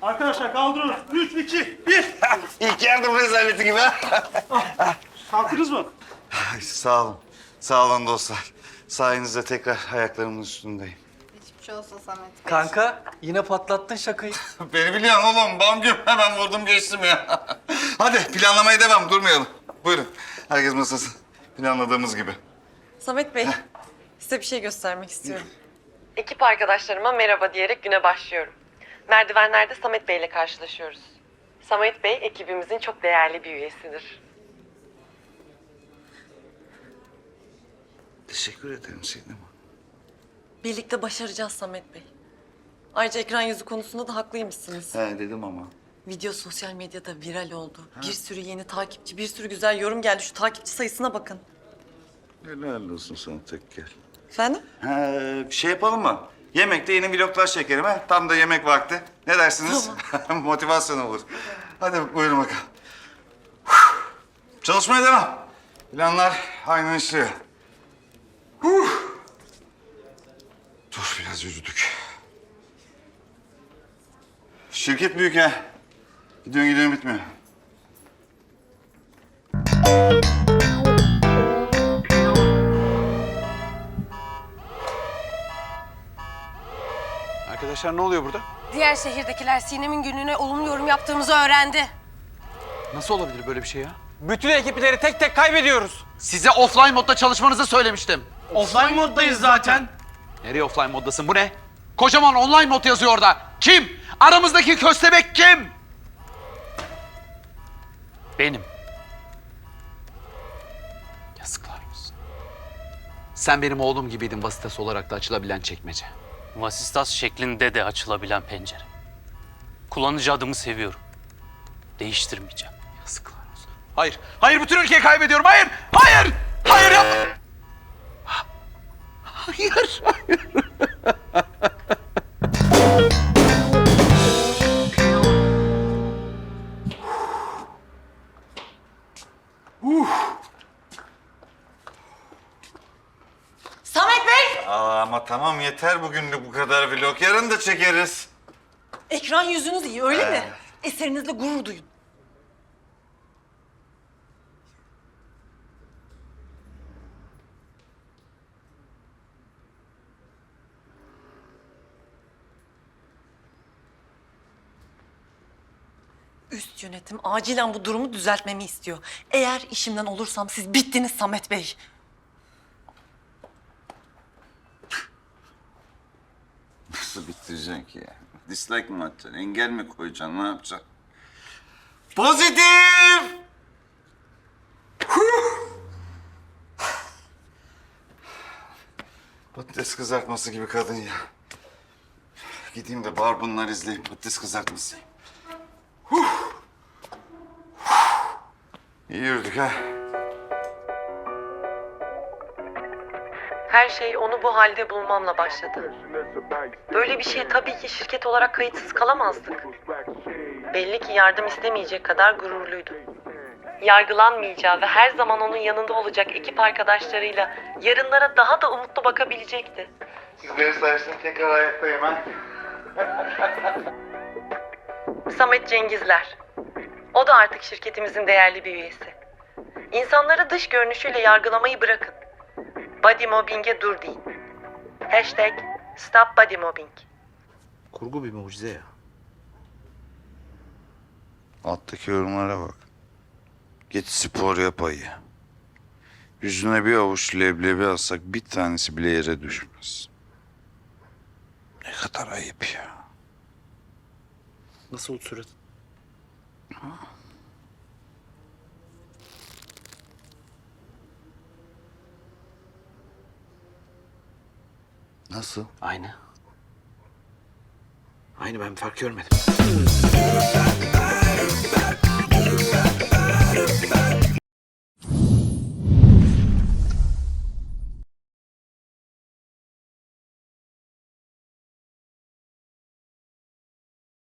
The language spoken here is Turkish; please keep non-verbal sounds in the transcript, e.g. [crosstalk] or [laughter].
[laughs] İlk yardım rezaleti gibi. Kalktınız mı? Ay, sağ olun. Sağ olun dostlar. Sayenizde tekrar ayaklarımın üstündeyim. Geçmiş olsun Samet Bey. Kanka yine patlattın şakayı. [laughs] Beni biliyorsun oğlum. Bam güm hemen vurdum geçtim ya. [laughs] Hadi planlamaya devam. Durmayalım. Buyurun. Herkes masası. Planladığımız gibi. Samet Bey, size bir şey göstermek istiyorum. Ekip arkadaşlarıma merhaba diyerek güne başlıyorum. Merdivenlerde Samet Bey ile karşılaşıyoruz. Samet Bey ekibimizin çok değerli bir üyesidir. Teşekkür ederim Sinem. Birlikte başaracağız Samet Bey. Ayrıca ekran yüzü konusunda da haklıymışsınız. He dedim ama. Video sosyal medyada viral oldu. Bir sürü yeni takipçi, bir sürü güzel yorum geldi. Şu takipçi sayısına bakın. Helal olsun sana tek gel. Efendim? Ha, bir şey yapalım mı? Yemekte yeni vloglar çekelim ha. Tam da yemek vakti. Ne dersiniz? [laughs] Motivasyon olur. Hadi buyurun bakalım. Çalışmaya devam. Planlar aynen işliyor. Huh. Dur biraz yürüdük. Şirket büyük ha. Gidiyorsun gidiyorsun bitmiyor. Arkadaşlar ne oluyor burada? Diğer şehirdekiler Sinem'in günlüğüne olumlu yorum yaptığımızı öğrendi. Nasıl olabilir böyle bir şey ya? Bütün ekipleri tek tek kaybediyoruz. Size offline modda çalışmanızı söylemiştim. Offline moddayız zaten. Nereye offline moddasın? Bu ne? Kocaman online mod yazıyor orada. Kim? Aramızdaki köstebek kim? Benim. Yazıklar olsun. Sen benim oğlum gibiydin vasıtası olarak da açılabilen çekmece. Vasistas şeklinde de açılabilen pencere. Kullanıcı adımı seviyorum. Değiştirmeyeceğim. Yazıklar olsun. Hayır, hayır bütün ülkeyi kaybediyorum. Hayır, hayır, hayır yapma. Hayır, hayır. Ama tamam yeter bugünlük bu kadar vlog. Yarın da çekeriz. Ekran yüzünüz iyi öyle mi? Eserinizle gurur duyun. Üst yönetim acilen bu durumu düzeltmemi istiyor. Eğer işimden olursam siz bittiniz Samet Bey. Nasıl bitireceksin ki ya? Dislike mi atacaksın? Engel mi koyacaksın? Ne yapacaksın? Pozitif! Patates kızartması gibi kadın ya. Gideyim de bar bunlar izleyeyim. Patates kızartması. Huh! Huh! İyi yürüdük ha. Her şey onu bu halde bulmamla başladı. Böyle bir şeye tabii ki şirket olarak kayıtsız kalamazdık. Belli ki yardım istemeyecek kadar gururluydu. Yargılanmayacağı ve her zaman onun yanında olacak ekip arkadaşlarıyla yarınlara daha da umutlu bakabilecekti. Sizlerin sayesinde tekrar ayaktayım ha. Samet Cengizler. O da artık şirketimizin değerli bir üyesi. İnsanları dış görünüşüyle yargılamayı bırakın. Body mobbing'e dur deyin. Hashtag stop body mobbing. Kurgu bir mucize ya. Alttaki yorumlara bak. Git spor yap ayı. Yüzüne bir avuç leblebi alsak bir tanesi bile yere düşmez. Ne kadar ayıp ya. Nasıl surat? Nasıl? Aynı. Aynı ben fark görmedim.